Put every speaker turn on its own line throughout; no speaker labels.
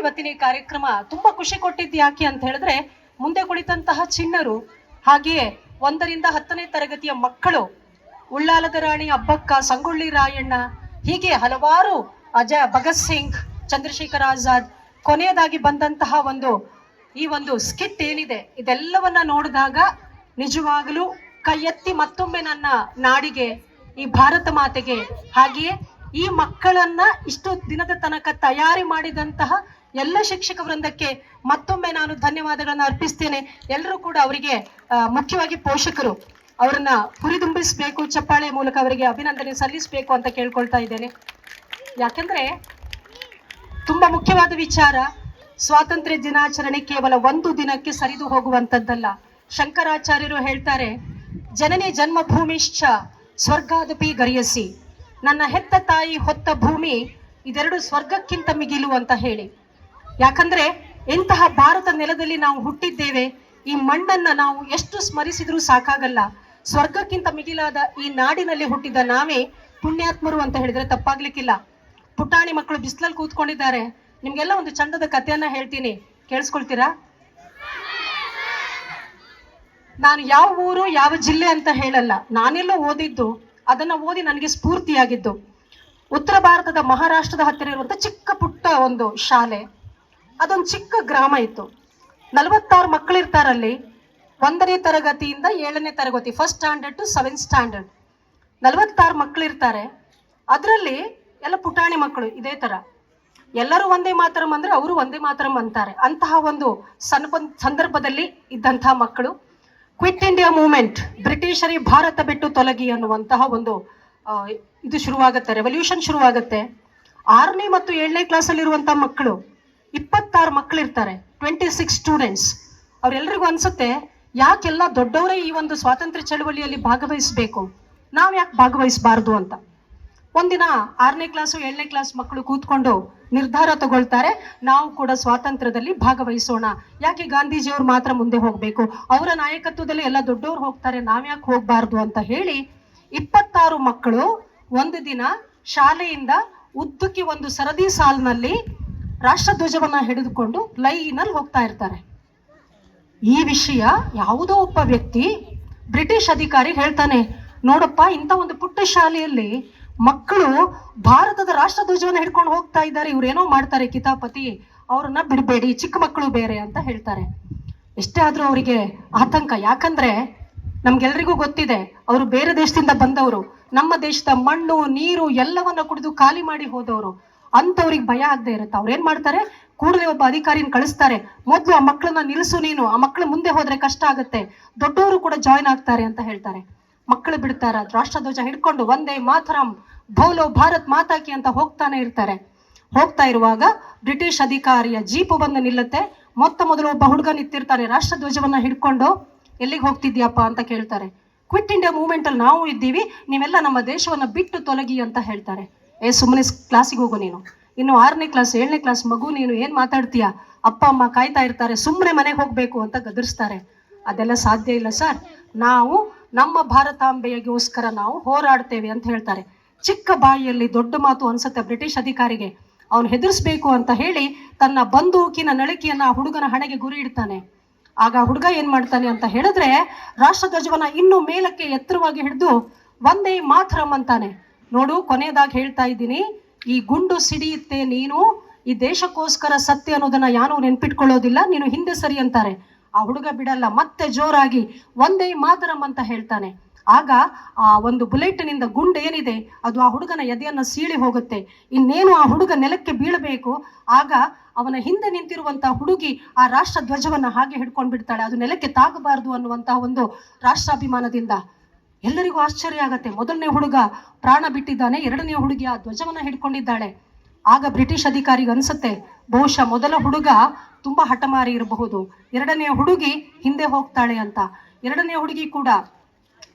ಇವತ್ತಿನ ಈ ಕಾರ್ಯಕ್ರಮ ತುಂಬಾ ಖುಷಿ ಕೊಟ್ಟಿದ್ದು ಯಾಕೆ ಅಂತ ಹೇಳಿದ್ರೆ, ಮುಂದೆ ಕುಳಿತಂತಹ ಚಿಣ್ಣರು ಹಾಗೆಯೇ ಒಂದರಿಂದ ಹತ್ತನೇ ತರಗತಿಯ ಮಕ್ಕಳು, ಉಳ್ಳಾಲದ ರಾಣಿ ಅಬ್ಬಕ್ಕ ಸಂಗೊಳ್ಳಿ ರಾಯಣ್ಣ, ಹೀಗೆ ಹಲವಾರು ಅಜ ಭಗತ್ ಸಿಂಗ್, ಚಂದ್ರಶೇಖರ್ ಆಜಾದ್ ಕೊನೆಯದಾಗಿ ಬಂದಂತಹ ಒಂದು, ಈ ಒಂದು ಸ್ಕಿಟ್ ಏನಿದೆ, ಇದೆಲ್ಲವನ್ನ ನೋಡಿದಾಗ ನಿಜವಾಗಲೂ ಕೈ ಎತ್ತಿ ಮತ್ತೊಮ್ಮೆ ನನ್ನ ನಾಡಿಗೆ, ಈ ಭಾರತ ಮಾತೆಗೆ ಹಾಗೆಯೇ ಈ ಮಕ್ಕಳನ್ನ ಇಷ್ಟು ದಿನದ ತನಕ ತಯಾರಿ ಮಾಡಿದಂತಹ ಎಲ್ಲ ಶಿಕ್ಷಕ ವೃಂದಕ್ಕೆ ಮತ್ತೊಮ್ಮೆ ನಾನು ಧನ್ಯವಾದಗಳನ್ನು ಅರ್ಪಿಸ್ತೇನೆ. ಎಲ್ಲರೂ ಕೂಡ ಅವರಿಗೆ ಮುಖ್ಯವಾಗಿ ಪೋಷಕರು ಅವರನ್ನ ಹುರಿದುಂಬಿಸಬೇಕು, ಚಪ್ಪಾಳೆ ಮೂಲಕ ಅವರಿಗೆ ಅಭಿನಂದನೆ ಸಲ್ಲಿಸಬೇಕು ಅಂತ ಕೇಳ್ಕೊಳ್ತಾ ಇದ್ದೇನೆ. ಯಾಕಂದ್ರೆ ತುಂಬಾ ಮುಖ್ಯವಾದ ವಿಚಾರ, ಸ್ವಾತಂತ್ರ್ಯ ದಿನಾಚರಣೆ ಕೇವಲ ಒಂದು ದಿನಕ್ಕೆ ಸರಿದು ಹೋಗುವಂತದ್ದಲ್ಲ. ಶಂಕರಾಚಾರ್ಯರು ಹೇಳ್ತಾರೆ, ಜನನಿ ಜನ್ಮಭೂಮಿಶ್ಚ, ಸ್ವರ್ಗಾದಪಿ ಗರಿಯಸಿ. ನನ್ನ ಹೆತ್ತ ತಾಯಿ ಹೊತ್ತ ಭೂಮಿ ಇದೆರಡು ಸ್ವರ್ಗಕ್ಕಿಂತ ಮಿಗಿಲು ಅಂತ ಹೇಳಿ. ಯಾಕಂದ್ರೆ ಎಂತಹ ಭಾರತ ನೆಲದಲ್ಲಿ ನಾವು ಹುಟ್ಟಿದ್ದೇವೆ, ಈ ಮಣ್ಣನ್ನ ನಾವು ಎಷ್ಟು ಸ್ಮರಿಸಿದ್ರೂ ಸಾಕಾಗಲ್ಲ. ಸ್ವರ್ಗಕ್ಕಿಂತ ಮಿಗಿಲಾದ ಈ ನಾಡಿನಲ್ಲಿ ಹುಟ್ಟಿದ ನಾವೇ ಪುಣ್ಯಾತ್ಮರು ಅಂತ ಹೇಳಿದ್ರೆ ತಪ್ಪಾಗ್ಲಿಕ್ಕಿಲ್ಲ. ಪುಟಾಣಿ ಮಕ್ಕಳು ಬಿಸಿಲಲ್ಲಿ ಕೂತ್ಕೊಂಡಿದ್ದಾರೆ. ನಿಮ್ಗೆಲ್ಲ ಒಂದು ಚಂದದ ಕಥೆಯನ್ನ ಹೇಳ್ತೀನಿ. ಕೇಳಿಸ್ಕೊಳ್ತೀರಾ? ನಾನು ಯಾವ ಊರು, ಯಾವ ಜಿಲ್ಲೆ ಅಂತ ಹೇಳಲ್ಲ. ನಾನೆಲ್ಲೋ ಓದಿದ್ದು ಅದನ್ನ ಓದಿ ನನಗೆ ಸ್ಫೂರ್ತಿಯಾಗಿದ್ದು. ಉತ್ತರ ಭಾರತದ ಮಹಾರಾಷ್ಟ್ರದ ಹತ್ತಿರ ಇರುವಂಥ ಚಿಕ್ಕ ಪುಟ್ಟ ಒಂದು ಶಾಲೆ. ಅದೊಂದು ಚಿಕ್ಕ ಗ್ರಾಮ ಇತ್ತು. ನಲವತ್ತಾರು ಮಕ್ಕಳಿರ್ತಾರಲ್ಲಿ ಒಂದನೇ ತರಗತಿಯಿಂದ ಏಳನೇ ತರಗತಿ first standard to seven standard ನಲವತ್ತಾರು ಮಕ್ಕಳಿರ್ತಾರೆ. ಅದರಲ್ಲಿ ಎಲ್ಲ ಪುಟಾಣಿ ಮಕ್ಕಳು ಇದೇ ತರ. ಎಲ್ಲರೂ ಒಂದೇ ಮಾತರಂ ಅಂದರೆ ಅವರು ಒಂದೇ ಮಾತರಂ ಅಂತಾರೆ. ಅಂತಹ ಒಂದು ಸಂದರ್ಭದಲ್ಲಿ ಇದ್ದಂತಹ ಮಕ್ಕಳು. ಕ್ವಿಟ್ ಇಂಡಿಯಾ ಮೂವ್ಮೆಂಟ್ ಬ್ರಿಟಿಷರಿ ಭಾರತ ಬಿಟ್ಟು ತೊಲಗಿ ಅನ್ನುವಂತಹ ಒಂದು ಇದು ಶುರುವಾಗುತ್ತೆ ರೆವಲ್ಯೂಷನ್ ಶುರುವಾಗುತ್ತೆ. ಆರನೇ ಮತ್ತು ಏಳನೇ ಕ್ಲಾಸಲ್ಲಿರುವಂಥ ಮಕ್ಕಳು, ಇಪ್ಪತ್ತಾರು ಮಕ್ಕಳಿರ್ತಾರೆ ಟ್ವೆಂಟಿ ಸಿಕ್ಸ್ ಸ್ಟೂಡೆಂಟ್ಸ್ ಅವರೆಲ್ಲರಿಗೂ ಅನ್ಸುತ್ತೆ, ಯಾಕೆಲ್ಲ ದೊಡ್ಡವರೇ ಈ ಒಂದು ಸ್ವಾತಂತ್ರ್ಯ ಚಳವಳಿಯಲ್ಲಿ ಭಾಗವಹಿಸಬೇಕು? ನಾವು ಯಾಕೆ ಭಾಗವಹಿಸಬಾರ್ದು ಅಂತ? ಒಂದಿನ ಆರನೇ ಕ್ಲಾಸು ಏಳನೇ ಕ್ಲಾಸ್ ಮಕ್ಕಳು ಕೂತ್ಕೊಂಡು ನಿರ್ಧಾರ ತಗೊಳ್ತಾರೆ. ನಾವು ಕೂಡ ಸ್ವಾತಂತ್ರ್ಯದಲ್ಲಿ ಭಾಗವಹಿಸೋಣ. ಯಾಕೆ ಗಾಂಧೀಜಿಯವ್ರು ಮಾತ್ರ ಮುಂದೆ ಹೋಗ್ಬೇಕು? ಅವರ ನಾಯಕತ್ವದಲ್ಲಿ ಎಲ್ಲ ದೊಡ್ಡವ್ರು ಹೋಗ್ತಾರೆ ನಾವ್ಯಾಕೆ ಹೋಗ್ಬಾರ್ದು ಅಂತ ಹೇಳಿ ಇಪ್ಪತ್ತಾರು ಮಕ್ಕಳು ಒಂದು ದಿನ ಶಾಲೆಯಿಂದ ಉದ್ದಕ್ಕೆ ಒಂದು ಸರದಿ ಸಾಲಿನಲ್ಲಿ ರಾಷ್ಟ್ರಧ್ವಜವನ್ನ ಹಿಡಿದುಕೊಂಡು ಲೈನಲ್ಲಿ ಹೋಗ್ತಾ ಇರ್ತಾರೆ. ಈ ವಿಷಯ ಯಾವುದೋ ಒಬ್ಬ ವ್ಯಕ್ತಿ ಬ್ರಿಟಿಷ್ ಅಧಿಕಾರಿ ಹೇಳ್ತಾನೆ, ನೋಡಪ್ಪ ಇಂಥ ಒಂದು ಪುಟ್ಟ ಶಾಲೆಯಲ್ಲಿ ಮಕ್ಕಳು ಭಾರತದ ರಾಷ್ಟ್ರ ರಾಷ್ಟ್ರಧ್ವಜವನ್ನ ಹಿಡ್ಕೊಂಡು ಹೋಗ್ತಾ ಇದ್ದಾರೆ. ಇವ್ರೇನೋ ಮಾಡ್ತಾರೆ ಕಿತಾಪತಿ. ಅವ್ರನ್ನ ಬಿಡಬೇಡಿ, ಚಿಕ್ಕ ಮಕ್ಕಳು ಬೇರೆ ಅಂತ ಹೇಳ್ತಾರೆ. ಎಷ್ಟೇ ಆದ್ರೂ ಅವರಿಗೆ ಆತಂಕ. ಯಾಕಂದ್ರೆ ನಮ್ಗೆಲ್ರಿಗೂ ಗೊತ್ತಿದೆ, ಅವರು ಬೇರೆ ದೇಶದಿಂದ ಬಂದವರು, ನಮ್ಮ ದೇಶದ ಮಣ್ಣು, ನೀರು ಎಲ್ಲವನ್ನ ಕುಡಿದು ಖಾಲಿ ಮಾಡಿ ಹೋದವರು. ಅಂತವ್ರಿಗೆ ಭಯ ಆಗದೆ ಇರುತ್ತೆ. ಅವ್ರೇನ್ ಮಾಡ್ತಾರೆ? ಕೂಡಲೇ ಒಬ್ಬ ಅಧಿಕಾರಿನ ಕಳಿಸ್ತಾರೆ. ಮೊದ್ಲು ಆ ಮಕ್ಕಳನ್ನ ನಿಲ್ಲಿಸು ನೀನು. ಆ ಮಕ್ಕಳು ಮುಂದೆ ಹೋದ್ರೆ ಕಷ್ಟ ಆಗುತ್ತೆ. ದೊಡ್ಡವರು ಕೂಡ ಜಾಯ್ನ್ ಆಗ್ತಾರೆ ಅಂತ ಹೇಳ್ತಾರೆ. ಮಕ್ಕಳು ಬಿಡ್ತಾರ. ರಾಷ್ಟ್ರಧ್ವಜ ಹಿಡ್ಕೊಂಡು ಒಂದೇ ಮಾತರಂ. ಭೌಲೋ ಭಾರತ್ ಮಾತಾಕಿ ಅಂತ ಹೋಗ್ತಾನೆ ಇರ್ತಾರೆ. ಹೋಗ್ತಾ ಇರುವಾಗ ಬ್ರಿಟಿಷ್ ಅಧಿಕಾರಿಯ ಜೀಪು ಬಂದು ನಿಲ್ಲುತ್ತೆ. ಮೊತ್ತ ಮೊದಲು ಒಬ್ಬ ಹುಡುಗ ನಿಂತಿರ್ತಾನೆ. ರಾಷ್ಟ್ರಧ್ವಜವನ್ನ ಹಿಡ್ಕೊಂಡು, ಎಲ್ಲಿಗೆ ಹೋಗ್ತಿದ್ಯಪ್ಪ? ಅಂತ ಕೇಳ್ತಾರೆ. ಕ್ವಿಟ್ ಇಂಡಿಯಾ ಮೂವ್ಮೆಂಟ್ ಅಲ್ಲಿ ನಾವು ಇದ್ದೀವಿ. ನೀವೆಲ್ಲ ನಮ್ಮ ದೇಶವನ್ನ ಬಿಟ್ಟು ತೊಲಗಿ ಅಂತ ಹೇಳ್ತಾರೆ. ಏ ಸುಮ್ಮನೆ ಕ್ಲಾಸಿಗೆ ಹೋಗು ನೀನು. ಇನ್ನು ಆರನೇ ಕ್ಲಾಸ್, ಏಳನೇ ಕ್ಲಾಸ್ ಮಗು, ನೀನು ಏನ್ ಮಾತಾಡ್ತೀಯ? ಅಪ್ಪ, ಅಮ್ಮ ಕಾಯ್ತಾ ಇರ್ತಾರೆ. ಸುಮ್ಮನೆ ಮನೆಗೆ ಹೋಗ್ಬೇಕು ಅಂತ ಗದರಿಸ್ತಾರೆ. ಅದೆಲ್ಲ ಸಾಧ್ಯ ಇಲ್ಲ, ಸರ್. ನಾವು ನಮ್ಮ ಭಾರತಾಂಬೆಯಗೋಸ್ಕರ ನಾವು ಹೋರಾಡ್ತೇವೆ ಅಂತ ಹೇಳ್ತಾರೆ. ಚಿಕ್ಕ ಬಾಯಿಯಲ್ಲಿ ದೊಡ್ಡ ಮಾತು ಅನ್ಸುತ್ತೆ ಬ್ರಿಟಿಷ್ ಅಧಿಕಾರಿಗೆ. ಅವನು ಹೆದರ್ಸ್ಬೇಕು ಅಂತ ಹೇಳಿ ತನ್ನ ಬಂದೂಕಿನ ನಳಿಕೆಯನ್ನ ಆ ಹುಡುಗನ ಹಣೆಗೆ ಗುರಿ ಇಡ್ತಾನೆ. ಆಗ ಹುಡುಗ ಏನ್ ಮಾಡ್ತಾನೆ ಅಂತ ಹೇಳಿದ್ರೆ ರಾಷ್ಟ್ರಧ್ವಜವನ್ನ ಇನ್ನೂ ಮೇಲಕ್ಕೆ ಎತ್ತರವಾಗಿ ಹಿಡಿದು ಒಂದೇ ಮಾತ್ರಂ ಅಂತಾನೆ. ನೋಡು, ಕೊನೆಯದಾಗಿ ಹೇಳ್ತಾ ಇದ್ದೀನಿ, ಈ ಗುಂಡು ಸಿಡಿಯುತ್ತೆ ನೀನು, ಈ ದೇಶಕ್ಕೋಸ್ಕರ ಸತ್ಯ ಅನ್ನೋದನ್ನ ಯಾರು ನೆನ್ಪಿಟ್ಕೊಳ್ಳೋದಿಲ್ಲ, ನೀನು ಹಿಂದೆ ಸರಿ ಅಂತಾರೆ. ಆ ಹುಡುಗ ಬಿಡಲ್ಲ, ಮತ್ತೆ ಜೋರಾಗಿ ಒಂದೇ ಮಾತರಂ ಅಂತ ಹೇಳ್ತಾನೆ. ಆಗ ಆ ಒಂದು ಬುಲೆಟ್ನಿಂದ ಗುಂಡು ಏನಿದೆ, ಅದು ಆ ಹುಡುಗನ ಎದೆಯನ್ನು ಸೀಳಿ ಹೋಗುತ್ತೆ. ಇನ್ನೇನು ಆ ಹುಡುಗ ನೆಲಕ್ಕೆ ಬೀಳಬೇಕು, ಆಗ ಅವನ ಹಿಂದೆ ನಿಂತಿರುವಂತಹ ಹುಡುಗಿ ಆ ರಾಷ್ಟ್ರ ಧ್ವಜವನ್ನ ಹಾಗೆ ಹಿಡ್ಕೊಂಡು ಬಿಡ್ತಾಳೆ. ಅದು ನೆಲಕ್ಕೆ ತಾಗಬಾರದು ಅನ್ನುವಂತಹ ಒಂದು ರಾಷ್ಟ್ರಾಭಿಮಾನದಿಂದ. ಎಲ್ಲರಿಗೂ ಆಶ್ಚರ್ಯ ಆಗತ್ತೆ. ಮೊದಲನೇ ಹುಡುಗ ಪ್ರಾಣ ಬಿಟ್ಟಿದ್ದಾನೆ, ಎರಡನೇ ಹುಡುಗಿ ಆ ಧ್ವಜವನ್ನ ಹಿಡ್ಕೊಂಡಿದ್ದಾಳೆ. ಆಗ ಬ್ರಿಟಿಷ್ ಅಧಿಕಾರಿಗೆ ಅನ್ಸುತ್ತೆ, ಬಹುಶಃ ಮೊದಲ ಹುಡುಗ ತುಂಬಾ ಹಠಮಾರಿ ಇರಬಹುದು. ಎರಡನೇ ಹುಡುಗಿ ಹಿಂದೆ ಹೋಗ್ತಾಳೆ ಅಂತ. ಎರಡನೇ ಹುಡುಗಿ ಕೂಡ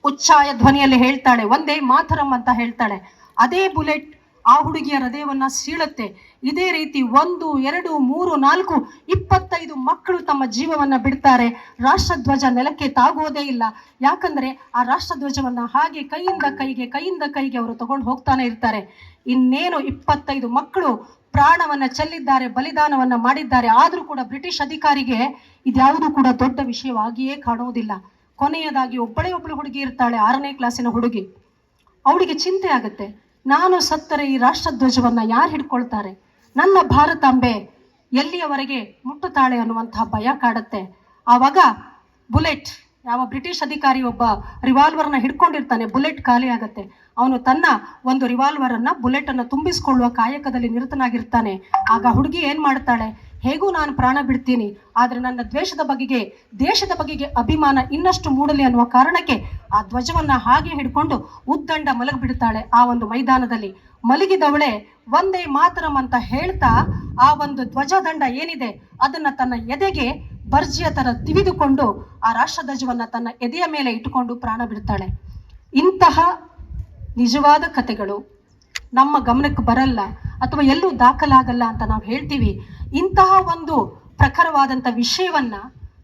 ಉಚ್ಚಾಯ ಧ್ವನಿಯಲ್ಲಿ ಹೇಳ್ತಾಳೆ, ಒಂದೇ ಮಾತರಂ ಅಂತ ಹೇಳ್ತಾಳೆ. ಅದೇ ಬುಲೆಟ್ ಆ ಹುಡುಗಿಯ ಹೃದಯವನ್ನ ಸೀಳುತ್ತೆ. ಇದೇ ರೀತಿ ಒಂದು, ಎರಡು, ಮೂರು, ನಾಲ್ಕು, ಇಪ್ಪತ್ತೈದು ಮಕ್ಕಳು ತಮ್ಮ ಜೀವವನ್ನ ಬಿಡ್ತಾರೆ. ರಾಷ್ಟ್ರಧ್ವಜ ನೆಲಕ್ಕೆ ತಾಗೋದೇ ಇಲ್ಲ. ಯಾಕಂದ್ರೆ ಆ ರಾಷ್ಟ್ರಧ್ವಜವನ್ನ ಹಾಗೆ ಕೈಯಿಂದ ಕೈಗೆ ಕೈಯಿಂದ ಕೈಗೆ ಅವರು ತಗೊಂಡು ಹೋಗ್ತಾನೆ ಇರ್ತಾರೆ. ಇನ್ನೇನು ಇಪ್ಪತ್ತೈದು ಮಕ್ಕಳು ಪ್ರಾಣವನ್ನ ಚೆಲ್ಲಿದ್ದಾರೆ, ಬಲಿದಾನವನ್ನ ಮಾಡಿದ್ದಾರೆ, ಆದರೂ ಕೂಡ ಬ್ರಿಟಿಷ್ ಅಧಿಕಾರಿಗೆ ಇದ್ಯಾವುದು ಕೂಡ ದೊಡ್ಡ ವಿಷಯವಾಗಿಯೇ ಕಾಣುವುದಿಲ್ಲ ಕೊನೆಯದಾಗಿ ಒಬ್ಬಳೇ ಒಬ್ಬಳು ಹುಡುಗಿ ಇರ್ತಾಳೆ, ಆರನೇ ಕ್ಲಾಸಿನ ಹುಡುಗಿ. ಅವಳಿಗೆ ಚಿಂತೆ ಆಗುತ್ತೆ. ನಾನು ಸತ್ತರೆ ಈ ರಾಷ್ಟ್ರಧ್ವಜವನ್ನ ಯಾರು ಹಿಡ್ಕೊಳ್ತಾರೆ? ನನ್ನ ಭಾರತಾಂಬೆ ಎಲ್ಲಿಯವರೆಗೆ ಮುಟ್ಟುತ್ತಾಳೆ ಅನ್ನುವಂತಹ ಭಯ ಕಾಡುತ್ತೆ. ಆವಾಗ ಬುಲೆಟ್, ಯಾವ ಬ್ರಿಟಿಷ್ ಅಧಿಕಾರಿ ಒಬ್ಬ ರಿವಾಲ್ವರ್ನ ಹಿಡ್ಕೊಂಡಿರ್ತಾನೆ, ಬುಲೆಟ್ ಖಾಲಿ ಆಗುತ್ತೆ. ಅವನು ತನ್ನ ಒಂದು ರಿವಾಲ್ವರನ್ನು ಬುಲೆಟನ್ನು ತುಂಬಿಸಿಕೊಳ್ಳುವ ಕಾಯಕದಲ್ಲಿ ನಿರತನಾಗಿರ್ತಾನೆ. ಆಗ ಹುಡುಗಿ ಏನು ಮಾಡ್ತಾಳೆ? ಹೇಗೂ ನಾನು ಪ್ರಾಣ ಬಿಡ್ತೀನಿ, ಆದ್ರೆ ನನ್ನ ದ್ವೇಷದ ಬಗೆಗೆ, ದೇಶದ ಬಗೆಗೆ ಅಭಿಮಾನ ಇನ್ನಷ್ಟು ಮೂಡಲಿ ಅನ್ನುವ ಕಾರಣಕ್ಕೆ ಆ ಧ್ವಜವನ್ನ ಹಾಗೆ ಹಿಡ್ಕೊಂಡು ಉದ್ದಂಡ ಮಲಗಿ ಬಿಡ್ತಾಳೆ ಆ ಒಂದು ಮೈದಾನದಲ್ಲಿ. ಮಲಗಿದವಳೆ ಒಂದೇ ಮಾತರಂ ಅಂತ ಹೇಳ್ತಾ ಆ ಒಂದು ಧ್ವಜದಂಡ ಏನಿದೆ, ಅದನ್ನ ತನ್ನ ಎದೆಗೆ ಬರ್ಜಿಯ ತರ ತಿವಿದುಕೊಂಡು ಆ ರಾಷ್ಟ್ರಧ್ವಜವನ್ನ ತನ್ನ ಎದೆಯ ಮೇಲೆ ಇಟ್ಟುಕೊಂಡು ಪ್ರಾಣ ಬಿಡ್ತಾಳೆ. ಇಂತಹ ನಿಜವಾದ ಕಥೆಗಳು ನಮ್ಮ ಗಮನಕ್ಕೆ ಬರಲ್ಲ. ಅಥವಾ ಎಲ್ಲೂ ದಾಖಲಾಗಲ್ಲ ಅಂತ ನಾವು ಹೇಳ್ತೀವಿ, ಇಂತಹ ಒಂದು ಪ್ರಖರವಾದಂಥ ವಿಷಯವನ್ನ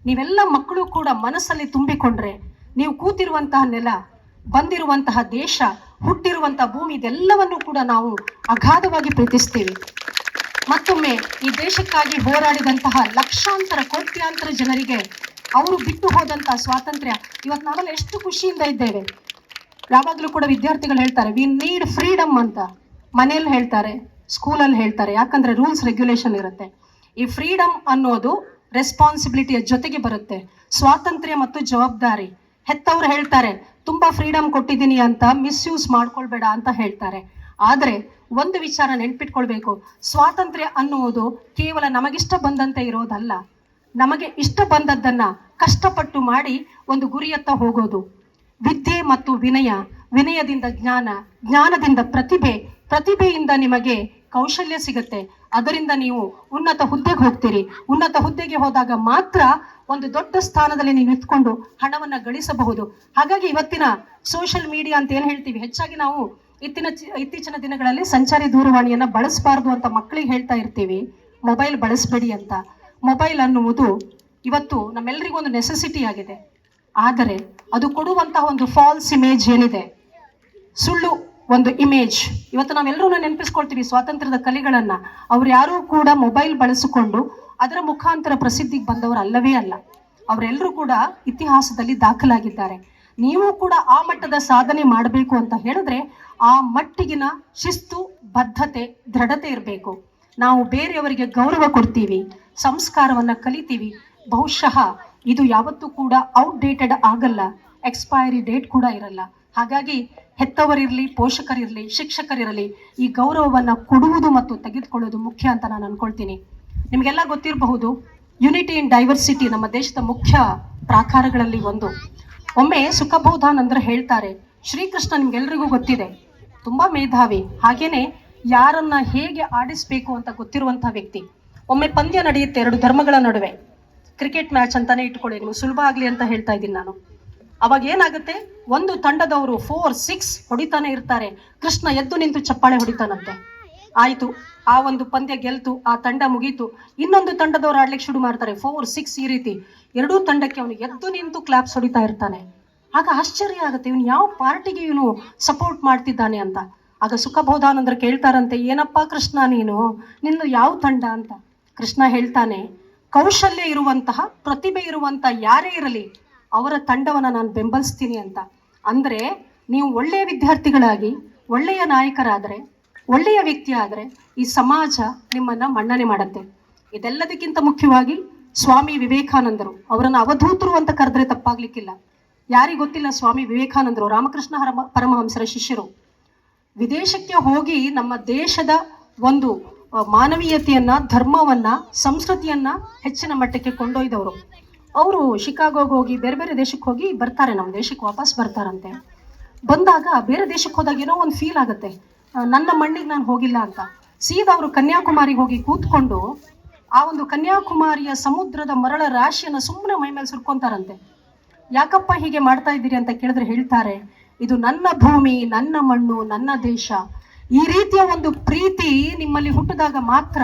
ನೀವೆಲ್ಲ ಮಕ್ಕಳು ಕೂಡ ಮನಸ್ಸಲ್ಲಿ ತುಂಬಿಕೊಂಡ್ರೆ, ನೀವು ಕೂತಿರುವಂತಹ ನೆಲ, ಬಂದಿರುವಂತಹ ದೇಶ ಹುಟ್ಟಿರುವಂತಹ ಭೂಮಿ, ಇದೆಲ್ಲವನ್ನು ಕೂಡ ನಾವು ಅಗಾಧವಾಗಿ ಪ್ರೀತಿಸ್ತೀವಿ. ಮತ್ತೊಮ್ಮೆ ಈ ದೇಶಕ್ಕಾಗಿ ಹೋರಾಡಿದಂತಹ ಲಕ್ಷಾಂತರ, ಕೋಟ್ಯಾಂತರ ಜನರಿಗೆ ಅವರು ಬಿಟ್ಟು ಹೋದಂತಹ ಸ್ವಾತಂತ್ರ್ಯ, ಇವತ್ತು ನಾವೆಲ್ಲ ಎಷ್ಟು ಖುಷಿಯಿಂದ ಇದ್ದೇವೆ. ಯಾವಾಗಲೂ ಕೂಡ ವಿದ್ಯಾರ್ಥಿಗಳು ಹೇಳ್ತಾರೆ ವಿ ನೀಡ್ ಫ್ರೀಡಮ್ ಅಂತ. ಮನೆಯಲ್ಲಿ ಹೇಳ್ತಾರೆ ಸ್ಕೂಲಲ್ಲಿ ಹೇಳ್ತಾರೆ, ಯಾಕಂದ್ರೆ ರೂಲ್ಸ್ ರೆಗ್ಯುಲೇಷನ್ ಇರುತ್ತೆ. ಈ ಫ್ರೀಡಮ್ ಅನ್ನೋದು ರೆಸ್ಪಾನ್ಸಿಬಿಲಿಟಿಯ ಜೊತೆಗೆ ಬರುತ್ತೆ. ಸ್ವಾತಂತ್ರ್ಯ ಮತ್ತು ಜವಾಬ್ದಾರಿ. ಹೆತ್ತವ್ರು ಹೇಳ್ತಾರೆ, ತುಂಬಾ ಫ್ರೀಡಮ್ ಕೊಟ್ಟಿದ್ದೀನಿ ಅಂತ, ಮಿಸ್ಯೂಸ್ ಮಾಡ್ಕೊಳ್ಬೇಡ ಅಂತ ಹೇಳ್ತಾರೆ. ಆದರೆ ಒಂದು ವಿಚಾರ ನೆನ್ಪಿಟ್ಕೊಳ್ಬೇಕು. ಸ್ವಾತಂತ್ರ್ಯ ಅನ್ನುವುದು ಕೇವಲ ನಮಗಿಷ್ಟ ಬಂದಂತೆ ಇರೋದಲ್ಲ. ನಮಗೆ ಇಷ್ಟ ಬಂದದ್ದನ್ನ ಕಷ್ಟಪಟ್ಟು ಮಾಡಿ ಒಂದು ಗುರಿಯತ್ತ ಹೋಗೋದು. ವಿದ್ಯೆ ಮತ್ತು ವಿನಯ, ವಿನಯದಿಂದ ಜ್ಞಾನ, ಜ್ಞಾನದಿಂದ ಪ್ರತಿಭೆ, ಪ್ರತಿಭೆಯಿಂದ ನಿಮಗೆ ಕೌಶಲ್ಯ ಸಿಗುತ್ತೆ. ಅದರಿಂದ ನೀವು ಉನ್ನತ ಹುದ್ದೆಗೆ ಹೋಗ್ತೀರಿ. ಉನ್ನತ ಹುದ್ದೆಗೆ ಹೋದಾಗ ಮಾತ್ರ ಒಂದು ದೊಡ್ಡ ಸ್ಥಾನದಲ್ಲಿ ನೀವು ನಿಂತ್ಕೊಂಡು ಹಣವನ್ನ ಗಳಿಸಬಹುದು. ಹಾಗಾಗಿ ಇವತ್ತಿನ ಸೋಷಿಯಲ್ ಮೀಡಿಯಾ ಅಂತ ಏನು ಹೇಳ್ತೀವಿ? ಹೆಚ್ಚಾಗಿ ನಾವು ಇತ್ತಿನ ಇತ್ತೀಚಿನ ದಿನಗಳಲ್ಲಿ ಸಂಚಾರಿ ದೂರವಾಣಿಯನ್ನ ಬಳಸಬಾರ್ದು ಅಂತ ಮಕ್ಕಳಿಗೆ ಹೇಳ್ತಾ ಇರ್ತೀವಿ. ಮೊಬೈಲ್ ಬಳಸಬೇಡಿ ಅಂತ. ಮೊಬೈಲ್ ಅನ್ನುವುದು ಇವತ್ತು ನಮ್ಮೆಲ್ಲರಿಗೂ ಒಂದು ನೆಸೆಸಿಟಿ ಆಗಿದೆ. ಆದರೆ ಅದು ಕೊಡುವಂತಹ ಒಂದು ಫಾಲ್ಸ್ ಇಮೇಜ್ ಏನಿದೆ? ಸುಳ್ಳು ಒಂದು ಇಮೇಜ್ ಇವತ್ತು ನಾವೆಲ್ಲರೂ ನೆನಪಿಸ್ಕೊಳ್ತೀವಿ ಸ್ವಾತಂತ್ರ್ಯದ ಕಲೆಗಳನ್ನು. ಅವ್ರು ಯಾರೂ ಕೂಡ ಮೊಬೈಲ್ ಬಳಸಿಕೊಂಡು ಅದರ ಮುಖಾಂತರ ಪ್ರಸಿದ್ಧಿಗೆ ಬಂದವರು ಅಲ್ಲವೇ ಅಲ್ಲ. ಅವರೆಲ್ಲರೂ ಕೂಡ ಇತಿಹಾಸದಲ್ಲಿ ದಾಖಲಾಗಿದ್ದಾರೆ. ನೀವು ಕೂಡ ಆ ಮಟ್ಟದ ಸಾಧನೆ ಮಾಡಬೇಕು ಅಂತ ಹೇಳಿದ್ರೆ ಆ ಮಟ್ಟಿಗಿನ ಶಿಸ್ತು, ಬದ್ಧತೆ, ದೃಢತೆ ಇರಬೇಕು. ನಾವು ಬೇರೆಯವರಿಗೆ ಗೌರವ ಕೊಡ್ತೀವಿ, ಸಂಸ್ಕಾರವನ್ನ ಕಲಿತೀವಿ. ಬಹುಶಃ ಇದು ಯಾವತ್ತೂ ಕೂಡ ಔಟ್ಡೇಟೆಡ್ ಆಗಲ್ಲ ಎಕ್ಸ್ಪೈರಿ ಡೇಟ್ ಕೂಡ ಇರಲ್ಲ. ಹಾಗಾಗಿ ಹೆತ್ತವರಿರಲಿ, ಪೋಷಕರಿರಲಿ, ಶಿಕ್ಷಕರಿರಲಿ ಈ ಗೌರವವನ್ನ ಕೊಡುವುದು ಮತ್ತು ತೆಗೆದುಕೊಳ್ಳೋದು ಮುಖ್ಯ ಅಂತ ನಾನು ಅನ್ಕೊಳ್ತೀನಿ. ನಿಮಗೆಲ್ಲ ಗೊತ್ತಿರಬಹುದು ಯುನಿಟಿ ಇನ್ ಡೈವರ್ಸಿಟಿ ನಮ್ಮ ದೇಶದ ಮುಖ್ಯ ಪ್ರಾಕಾರಗಳಲ್ಲಿ ಒಂದು. ಒಮ್ಮೆ ಸುಖಬೋಧಾನಂದ್ರ ಹೇಳ್ತಾರೆ, ಶ್ರೀಕೃಷ್ಣ ನಿಮ್ಗೆಲ್ರಿಗೂ ಗೊತ್ತಿದೆ. ತುಂಬಾ ಮೇಧಾವಿ. ಹಾಗೇನೆ ಯಾರನ್ನ ಹೇಗೆ ಆಡಿಸ್ಬೇಕು ಅಂತ ಗೊತ್ತಿರುವಂತಹ ವ್ಯಕ್ತಿ. ಒಮ್ಮೆ ಪಂದ್ಯ ನಡೆಯುತ್ತೆ, ಎರಡು ಧರ್ಮಗಳ ನಡುವೆ. ಕ್ರಿಕೆಟ್ ಮ್ಯಾಚ್ ಅಂತಾನೆ ಇಟ್ಕೊಳ್ಳಿ, ನಿಮ್ಗೆ ಸುಲಭ ಆಗ್ಲಿ ಅಂತ ಹೇಳ್ತಾ ಇದ್ದೀನಿ ನಾನು. ಅವಾಗ ಏನಾಗುತ್ತೆ? ಒಂದು ತಂಡದವರು ಫೋರ್ ಸಿಕ್ಸ್ ಹೊಡಿತಾನೆ ಇರ್ತಾರೆ. ಕೃಷ್ಣ ಎದ್ದು ನಿಂತು ಚಪ್ಪಾಳೆ ಹೊಡಿತಾನಂತೆ. ಆಯ್ತು, ಆ ಒಂದು ಪಂದ್ಯ ಗೆಲ್ತು, ಆ ತಂಡ ಮುಗೀತು. ಇನ್ನೊಂದು ತಂಡದವ್ರು ಆಡ್ಲಿಕ್ಕೆ ಶುರು ಮಾಡ್ತಾರೆ. ಫೋರ್ ಸಿಕ್ಸ್ ಈ ರೀತಿ. ಎರಡೂ ತಂಡಕ್ಕೆ ಅವನು ಎದ್ದು ನಿಂತು ಕ್ಲಾಪ್ಸ್ ಹೊಡಿತಾ ಇರ್ತಾನೆ. ಆಗ ಆಶ್ಚರ್ಯ ಆಗುತ್ತೆ, ಇವನು ಯಾವ ಪಾರ್ಟಿಗೆ ಇವನು ಸಪೋರ್ಟ್ ಮಾಡ್ತಿದ್ದಾನೆ ಅಂತ. ಆಗ ಸುಖಬೋಧಾನಂದ್ರ ಕೇಳ್ತಾರಂತೆ, ಏನಪ್ಪ ಕೃಷ್ಣ ನೀನು? ನಿಂದು ಯಾವ ತಂಡ ಅಂತ. ಕೃಷ್ಣ ಹೇಳ್ತಾನೆ, ಕೌಶಲ್ಯ ಇರುವಂತಹ, ಪ್ರತಿಭೆ ಇರುವಂತಹ ಯಾರೇ ಇರಲಿ ಅವರ ತಂಡವನ್ನು ನಾನು ಬೆಂಬಲಿಸ್ತೀನಿ ಅಂತ. ಅಂದರೆ ನೀವು ಒಳ್ಳೆಯ ವಿದ್ಯಾರ್ಥಿಗಳಾಗಿ, ಒಳ್ಳೆಯ ನಾಯಕರಾದರೆ, ಒಳ್ಳೆಯ ವ್ಯಕ್ತಿ ಆದರೆ ಈ ಸಮಾಜ ನಿಮ್ಮನ್ನು ಮನ್ನಣೆ ಮಾಡುತ್ತೆ. ಇದೆಲ್ಲದಕ್ಕಿಂತ ಮುಖ್ಯವಾಗಿ ಸ್ವಾಮಿ ವಿವೇಕಾನಂದರು. ಅವರನ್ನು ಅವಧೂತರು ಅಂತ ಕರೆದ್ರೆ ತಪ್ಪಾಗ್ಲಿಕ್ಕಿಲ್ಲ. ಯಾರಿಗೆ ಗೊತ್ತಿಲ್ಲ ಸ್ವಾಮಿ ವಿವೇಕಾನಂದರು, ರಾಮಕೃಷ್ಣ ಹರಮ, ಪರಮಹಂಸರ ಶಿಷ್ಯರು? ವಿದೇಶಕ್ಕೆ ಹೋಗಿ ನಮ್ಮ ದೇಶದ ಒಂದು ಮಾನವೀಯತೆಯನ್ನ, ಧರ್ಮವನ್ನ, ಸಂಸ್ಕೃತಿಯನ್ನ ಹೆಚ್ಚಿನ ಮಟ್ಟಕ್ಕೆ ಕೊಂಡೊಯ್ದವರು. ಅವರು ಶಿಕಾಗೋಗೆ ಹೋಗಿ ಬೇರೆ ಬೇರೆ ದೇಶಕ್ಕೆ ಹೋಗಿ ಬರ್ತಾರೆ. ನಮ್ಮ ದೇಶಕ್ಕೆ ವಾಪಸ್ ಬರ್ತಾರಂತೆ. ಬಂದಾಗ ಬೇರೆ ದೇಶಕ್ಕೆ ಹೋದಾಗ ಏನೋ ಒಂದು ಫೀಲ್ ಆಗುತ್ತೆ. ನನ್ನ ಮಣ್ಣಿಗೆ ನಾನು ಹೋಗಿಲ್ಲ ಅಂತ. ಸೀದಾ ಅವರು ಕನ್ಯಾಕುಮಾರಿಗೆ ಹೋಗಿ ಕೂತ್ಕೊಂಡು ಆ ಒಂದು ಕನ್ಯಾಕುಮಾರಿಯ ಸಮುದ್ರದ ಮರಳ ರಾಶಿಯನ್ನು ಸುಮ್ಮನೆ ಮೈ ಮೇಲೆ ಸುರ್ಕೊಂತಾರಂತೆ. ಯಾಕಪ್ಪ ಹೀಗೆ ಮಾಡ್ತಾ ಇದ್ದೀರಿ ಅಂತ ಕೇಳಿದ್ರೆ ಹೇಳ್ತಾರೆ, ಇದು ನನ್ನ ಭೂಮಿ, ನನ್ನ ಮಣ್ಣು, ನನ್ನ ದೇಶ. ಈ ರೀತಿಯ ಒಂದು ಪ್ರೀತಿ ನಿಮ್ಮಲ್ಲಿ ಹುಟ್ಟಿದಾಗ ಮಾತ್ರ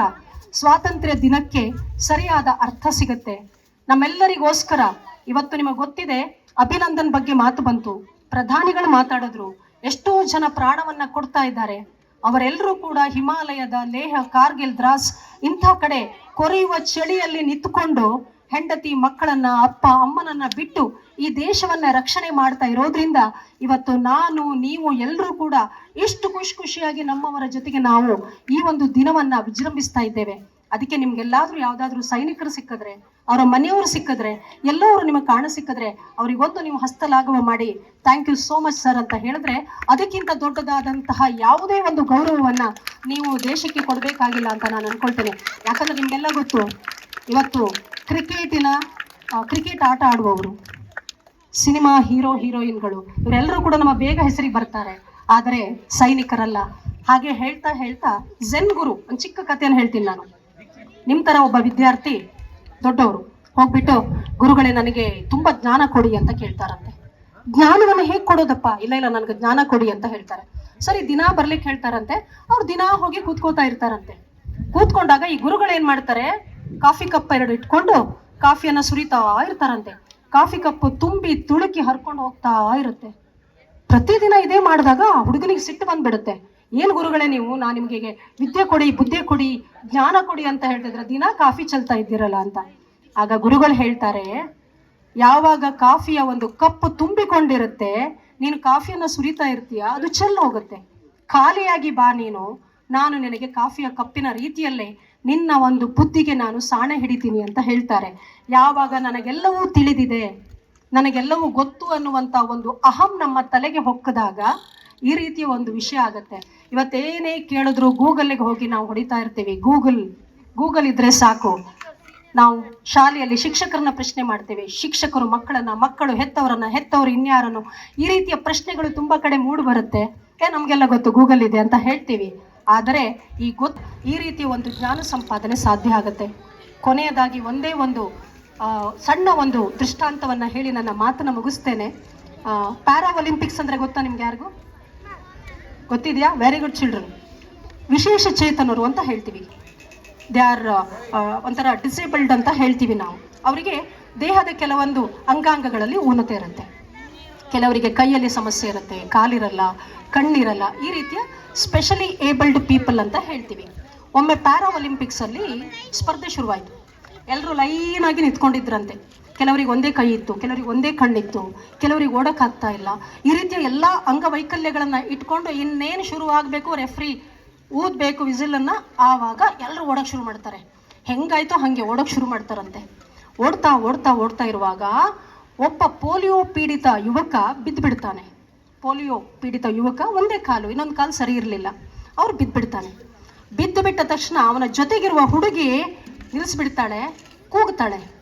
ಸ್ವಾತಂತ್ರ್ಯ ದಿನಕ್ಕೆ ಸರಿಯಾದ ಅರ್ಥ ಸಿಗುತ್ತೆ. ನಮ್ಮೆಲ್ಲರಿಗೋಸ್ಕರ ಇವತ್ತು ನಿಮಗೆ ಗೊತ್ತಿದೆ ಅಭಿನಂದನ್ ಬಗ್ಗೆ ಮಾತು ಬಂತು. ಪ್ರಧಾನಿಗಳು ಮಾತಾಡಿದ್ರು, ಎಷ್ಟೋ ಜನ ಪ್ರಾಣವನ್ನ ಕೊಡ್ತಾ ಇದ್ದಾರೆ. ಅವರೆಲ್ಲರೂ ಕೂಡ ಹಿಮಾಲಯದ ಲೇಹ, ಕಾರ್ಗಿಲ್, ದ್ರಾಸ್ ಇಂಥ ಕಡೆ ಕೊರೆಯುವ ಚಳಿಯಲ್ಲಿ ನಿಂತ್ಕೊಂಡು ಹೆಂಡತಿ ಮಕ್ಕಳನ್ನ, ಅಪ್ಪ, ಅಮ್ಮನನ್ನ ಬಿಟ್ಟು ಈ ದೇಶವನ್ನ ರಕ್ಷಣೆ ಮಾಡ್ತಾ ಇರೋದ್ರಿಂದ ಇವತ್ತು ನಾನು, ನೀವು ಎಲ್ಲರೂ ಕೂಡ ಎಷ್ಟು ಖುಷಿ ಖುಷಿಯಾಗಿ ನಮ್ಮವರ ಜೊತೆಗೆ ನಾವು ಈ ಒಂದು ದಿನವನ್ನ ವಿಜೃಂಭಿಸ್ತಾ ಇದ್ದೇವೆ. ಅದಕ್ಕೆ ನಿಮ್ಗೆಲ್ಲಾದ್ರೂ ಯಾವ್ದಾದ್ರು ಸೈನಿಕರು ಸಿಕ್ಕಿದ್ರೆ, ಅವರ ಮನೆಯವರು ಸಿಕ್ಕಿದ್ರೆ ಎಲ್ಲವರು ನಿಮಗೆ ಕಾಣ ಸಿಕ್ಕಿದ್ರೆ ಅವರಿಗೊಂದು ನೀವು ಹಸ್ತಲಾಘವ ಮಾಡಿ thank you so much sir ಅಂತ ಹೇಳಿದ್ರೆ, ಅದಕ್ಕಿಂತ ದೊಡ್ಡದಾದಂತಹ ಯಾವುದೇ ಒಂದು ಗೌರವವನ್ನ ನೀವು ದೇಶಕ್ಕೆ ಕೊಡಬೇಕಾಗಿಲ್ಲ ಅಂತ ನಾನು ಅನ್ಕೊಳ್ತೇನೆ. ಯಾಕಂದ್ರೆ ನಿಮ್ಗೆಲ್ಲ ಗೊತ್ತು, ಇವತ್ತು ಕ್ರಿಕೆಟಿನ ಕ್ರಿಕೆಟ್ ಆಟ ಆಡುವವರು, ಸಿನಿಮಾ ಹೀರೋ, ಹೀರೋಯಿನ್ಗಳು, ಇವರೆಲ್ಲರೂ ಕೂಡ ನಮ್ಮ ಬೇಗ ಹೆಸರಿಗೆ ಬರ್ತಾರೆ. ಆದರೆ ಸೈನಿಕರಲ್ಲ. ಹಾಗೆ ಹೇಳ್ತಾ ಹೇಳ್ತಾ ಜೆನ್ ಗುರು, ಒಂದು ಚಿಕ್ಕ ಕಥೆಯನ್ನು ಹೇಳ್ತೀನಿ ನಾನು. ನಿಮ್ಮ ತರ ಒಬ್ಬ ವಿದ್ಯಾರ್ಥಿ ದೊಡ್ಡವರು. ಹೋಗ್ಬಿಟ್ಟು ಗುರುಗಳೇ ನನಗೆ ತುಂಬಾ ಜ್ಞಾನ ಕೊಡಿ ಅಂತ ಕೇಳ್ತಾರಂತೆ. ಜ್ಞಾನವನ್ನು ಹೇಗೆ ಕೊಡೋದಪ್ಪ? ಇಲ್ಲ ಇಲ್ಲ, ನನಗೆ ಜ್ಞಾನ ಕೊಡಿ ಅಂತ ಹೇಳ್ತಾರೆ. ಸರಿ, ದಿನ ಬರ್ಲಿಕ್ಕೆ ಹೇಳ್ತಾರಂತೆ ಅವ್ರು ದಿನ ಹೋಗಿ ಕೂತ್ಕೋತಾ ಇರ್ತಾರಂತೆ. ಕೂತ್ಕೊಂಡಾಗ ಈ ಗುರುಗಳು ಏನ್ ಮಾಡ್ತಾರೆ? ಕಾಫಿ ಕಪ್ ಎರಡು ಇಟ್ಕೊಂಡು ಕಾಫಿಯನ್ನ ಸುರಿತಾ ಇರ್ತಾರಂತೆ. ಕಾಫಿ ಕಪ್ ತುಂಬಿ ತುಳುಕಿ ಹರ್ಕೊಂಡು ಹೋಗ್ತಾ ಇರುತ್ತೆ. ಪ್ರತಿದಿನ ಇದೇ ಮಾಡಿದಾಗ ಹುಡುಗನಿಗೆ ಸಿಟ್ಟು ಬಂದ್ಬಿಡುತ್ತೆ. ಏನ್ ಗುರುಗಳೇ ನೀವು ನಾ ನಿಮಗೆ ವಿದ್ಯೆ ಕೊಡಿ, ಬುದ್ಧಿ ಕೊಡಿ, ಜ್ಞಾನ ಕೊಡಿ ಅಂತ ಹೇಳ್ತಿದ್ರೆ ದಿನ ಕಾಫಿ ಚಲ್ತಾ ಇದ್ದೀರಲ್ಲ ಅಂತ. ಆಗ ಗುರುಗಳು ಹೇಳ್ತಾರೆ, ಯಾವಾಗ ಕಾಫಿಯ ಒಂದು ಕಪ್ಪು ತುಂಬಿಕೊಂಡಿರುತ್ತೆ, ನೀನು ಕಾಫಿಯನ್ನ ಸುರಿತಾ ಇರ್ತೀಯ, ಅದು ಚೆಲ್ಲ ಹೋಗುತ್ತೆ. ಖಾಲಿಯಾಗಿ ಬಾ ನೀನು, ನಾನು ನಿನಗೆ ಕಾಫಿಯ ಕಪ್ಪಿನ ರೀತಿಯಲ್ಲೇ ನಿನ್ನ ಒಂದು ಬುದ್ಧಿಗೆ ನಾನು ಸಾಣೆ ಹಿಡಿತೀನಿ ಅಂತ ಹೇಳ್ತಾರೆ. ಯಾವಾಗ ನನಗೆಲ್ಲವೂ ತಿಳಿದಿದೆ, ನನಗೆಲ್ಲವೂ ಗೊತ್ತು ಅನ್ನುವಂತ ಒಂದು ಅಹಂ ನಮ್ಮ ತಲೆಗೆ ಹೊಕ್ಕದಾಗ ಈ ರೀತಿಯ ಒಂದು ವಿಷಯ ಆಗತ್ತೆ. ಇವತ್ತೇನೇ ಕೇಳಿದ್ರು ಗೂಗಲ್ಗೆ ಹೋಗಿ ನಾವು ಹೊಡಿತಾ ಇರ್ತೀವಿ. ಗೂಗಲ್ ಗೂಗಲ್ ಇದ್ರೆ ಸಾಕು. ನಾವು ಶಾಲೆಯಲ್ಲಿ ಶಿಕ್ಷಕರನ್ನ ಪ್ರಶ್ನೆ ಮಾಡ್ತೇವೆ. ಶಿಕ್ಷಕರು, ಮಕ್ಕಳನ್ನ, ಮಕ್ಕಳು, ಹೆತ್ತವರನ್ನ, ಹೆತ್ತವರು, ಇನ್ಯಾರನ್ನು ಈ ರೀತಿಯ ಪ್ರಶ್ನೆಗಳು ತುಂಬಾ ಕಡೆ ಮೂಡ್ ಬರುತ್ತೆ. ಏ, ನಮ್ಗೆಲ್ಲ ಗೊತ್ತು ಗೂಗಲ್ ಇದೆ ಅಂತ ಹೇಳ್ತೀವಿ. ಆದರೆ ಈ ಗೊತ್, ಈ ರೀತಿಯ ಒಂದು ಜ್ಞಾನ ಸಂಪಾದನೆ ಸಾಧ್ಯ ಆಗುತ್ತೆ. ಕೊನೆಯದಾಗಿ ಒಂದೇ ಒಂದು ಸಣ್ಣ ಒಂದು ದೃಷ್ಟಾಂತವನ್ನ ಹೇಳಿ ನನ್ನ ಮಾತನ್ನ ಮುಗಿಸ್ತೇನೆ. ಪ್ಯಾರಾ ಒಲಿಂಪಿಕ್ಸ್ ಅಂದ್ರೆ ಗೊತ್ತಾ ನಿಮ್ಗೆ ಯಾರಿಗೂ? ಗೊತ್ತಿದೆಯಾ? ವೆರಿ ಗುಡ್ ಚಿಲ್ಡ್ರನ್ ವಿಶೇಷ ಚೇತನರು ಅಂತ ಹೇಳ್ತೀವಿ. ದೇ ಆರ್ ಒಂಥರ ಡಿಸೇಬಲ್ಡ್ ಅಂತ ಹೇಳ್ತೀವಿ ನಾವು. ಅವರಿಗೆ ದೇಹದ ಕೆಲವೊಂದು ಅಂಗಾಂಗಗಳಲ್ಲಿ ಊನತೆ ಇರುತ್ತೆ. ಕೆಲವರಿಗೆ ಕೈಯಲ್ಲಿ ಸಮಸ್ಯೆ ಇರುತ್ತೆ, ಕಾಲಿರಲ್ಲ, ಕಣ್ಣಿರಲ್ಲ, ಈ ರೀತಿಯ ಸ್ಪೆಷಲಿ ಏಬಲ್ಡ್ ಪೀಪಲ್ ಅಂತ ಹೇಳ್ತೀವಿ. ಒಮ್ಮೆ ಪ್ಯಾರಾ ಒಲಿಂಪಿಕ್ಸಲ್ಲಿ ಸ್ಪರ್ಧೆ ಶುರುವಾಯಿತು. ಎಲ್ಲರೂ ಲೈನ್ ಆಗಿ ನಿಂತ್ಕೊಂಡಿದ್ರಂತೆ. ಕೆಲವರಿಗೆ ಒಂದೇ ಕೈ ಇತ್ತು, ಕೆಲವರಿಗೆ ಒಂದೇ ಕಣ್ಣಿತ್ತು, ಕೆಲವರಿಗೆ ಓಡಕ್ ಆಗ್ತಾ ಇಲ್ಲ. ಈ ರೀತಿಯ ಎಲ್ಲ ಅಂಗವೈಕಲ್ಯಗಳನ್ನು ಇಟ್ಕೊಂಡು ಇನ್ನೇನು ಶುರು ಆಗಬೇಕು ರೆಫ್ರಿ ಊದ್ಬೇಕು ವಿಸಿಲನ್ನು, ಆವಾಗ ಎಲ್ಲರೂ ಓಡಕ್ ಶುರು ಮಾಡ್ತಾರೆ. ಹೆಂಗಾಯ್ತೋ ಹಾಗೆ ಓಡಕ್ ಶುರು ಮಾಡ್ತಾರಂತೆ. ಓಡ್ತಾ ಓಡ್ತಾ ಓಡ್ತಾ ಇರುವಾಗ ಒಬ್ಬ ಪೋಲಿಯೋ ಪೀಡಿತ ಯುವಕ ಬಿದ್ದು ಬಿಡ್ತಾನೆ ಪೋಲಿಯೋ ಪೀಡಿತ ಯುವಕ ಒಂದೇ ಕಾಲು, ಇನ್ನೊಂದು ಕಾಲು ಸರಿ ಇರಲಿಲ್ಲ. ಅವ್ರು ಬಿದ್ದುಬಿಡ್ತಾನೆ. ಬಿದ್ದು ಬಿಟ್ಟ ತಕ್ಷಣ ಅವನ ಜೊತೆಗಿರುವ ಹುಡುಗಿ ನಿಲ್ಲಿಸ್ಬಿಡ್ತಾಳೆ ಕೂಗ್ತಾಳೆ.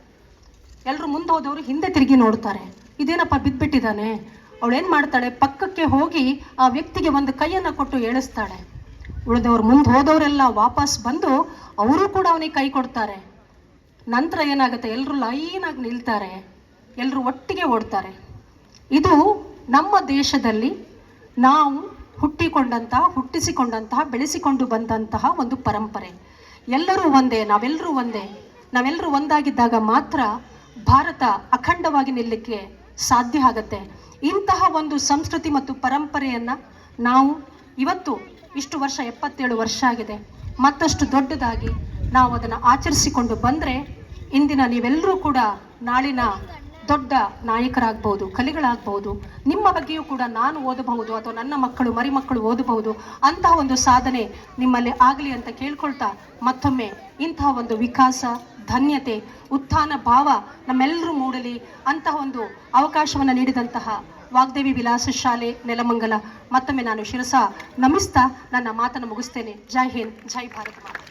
ಎಲ್ಲರೂ ಮುಂದೆ ಹೋದವರು ಹಿಂದೆ ತಿರುಗಿ ನೋಡ್ತಾರೆ. ಇದೇನಪ್ಪ ಬಿದ್ದುಬಿಟ್ಟಿದ್ದಾನೆ ಅವಳೇನ್ ಮಾಡ್ತಾಳೆ? ಪಕ್ಕಕ್ಕೆ ಹೋಗಿ ಆ ವ್ಯಕ್ತಿಗೆ ಒಂದು ಕೈಯನ್ನ ಕೊಟ್ಟು ಏಳಿಸ್ತಾಳೆ. ಉಳಿದವ್ರು ಮುಂದೆ ಹೋದವರೆಲ್ಲ ವಾಪಸ್ ಬಂದು ಅವರು ಕೂಡ ಅವನಿಗೆ ಕೈ ಕೊಡ್ತಾರೆ. ನಂತರ ಏನಾಗುತ್ತೆ? ಎಲ್ಲರೂ ಲೈನಾಗಿ ನಿಲ್ತಾರೆ. ಎಲ್ಲರೂ ಒಟ್ಟಿಗೆ ಓಡ್ತಾರೆ. ಇದು ನಮ್ಮ ದೇಶದಲ್ಲಿ ನಾವು ಹುಟ್ಟಿಕೊಂಡಂತಹ ಹುಟ್ಟಿಸಿಕೊಂಡಂತಹ, ಬೆಳೆಸಿಕೊಂಡು ಬಂದಂತಹ ಒಂದು ಪರಂಪರೆ. ಎಲ್ಲರೂ ಒಂದೇ ನಾವೆಲ್ಲರೂ ಒಂದೇ. ನಾವೆಲ್ಲರೂ ಒಂದಾಗಿದ್ದಾಗ ಮಾತ್ರ ಭಾರತ ಅಖಂಡವಾಗಿ ನಿಲ್ಲಕ್ಕೆ ಸಾಧ್ಯ ಆಗತ್ತೆ. ಇಂತಹ ಒಂದು ಸಂಸ್ಕೃತಿ ಮತ್ತು ಪರಂಪರೆಯನ್ನ ನಾವು ಇವತ್ತು ಇಷ್ಟು ವರ್ಷ ಎಪ್ಪತ್ತೇಳು ವರ್ಷ ಆಗಿದೆ. ಮತ್ತಷ್ಟು ದೊಡ್ಡದಾಗಿ ನಾವು ಅದನ್ನು ಆಚರಿಸಿಕೊಂಡು ಬಂದರೆ ಇಂದಿನ ನೀವೆಲ್ಲರೂ ಕೂಡ ನಾಳಿನ ದೊಡ್ಡ ನಾಯಕರಾಗ್ಬೋದು, ಕಲಿಗಳಾಗ್ಬೋದು. ನಿಮ್ಮ ಬಗ್ಗೆಯೂ ಕೂಡ ನಾನು ಓದಬಹುದು ಅಥವಾ ನನ್ನ ಮಕ್ಕಳು ಮರಿ ಮಕ್ಕಳು ಓದಬಹುದು. ಅಂತಹ ಒಂದು ಸಾಧನೆ ನಿಮ್ಮಲ್ಲಿ ಆಗಲಿ ಅಂತ ಕೇಳ್ಕೊಳ್ತಾ ಮತ್ತೊಮ್ಮೆ ಇಂತಹ ಒಂದು ವಿಕಾಸ ಧನ್ಯತೆ, ಉತ್ಥಾನ, ಭಾವ ನಮ್ಮೆಲ್ಲರೂ ಮೂಡಲಿ ಅಂತಹ ಒಂದು ಅವಕಾಶವನ್ನು ನೀಡಿದಂತಹ ವಾಗ್ದೇವಿ ವಿಲಾಸ ಶಾಲೆ ನೆಲಮಂಗಲ. ಮತ್ತೊಮ್ಮೆ ನಾನು ಶಿರಸ ನಮಿಸ್ತಾ ನನ್ನ ಮಾತನ್ನು ಮುಗಿಸ್ತೇನೆ. ಜೈ ಹಿಂದ್, ಜೈ ಭಾರತ ಮಾತಾ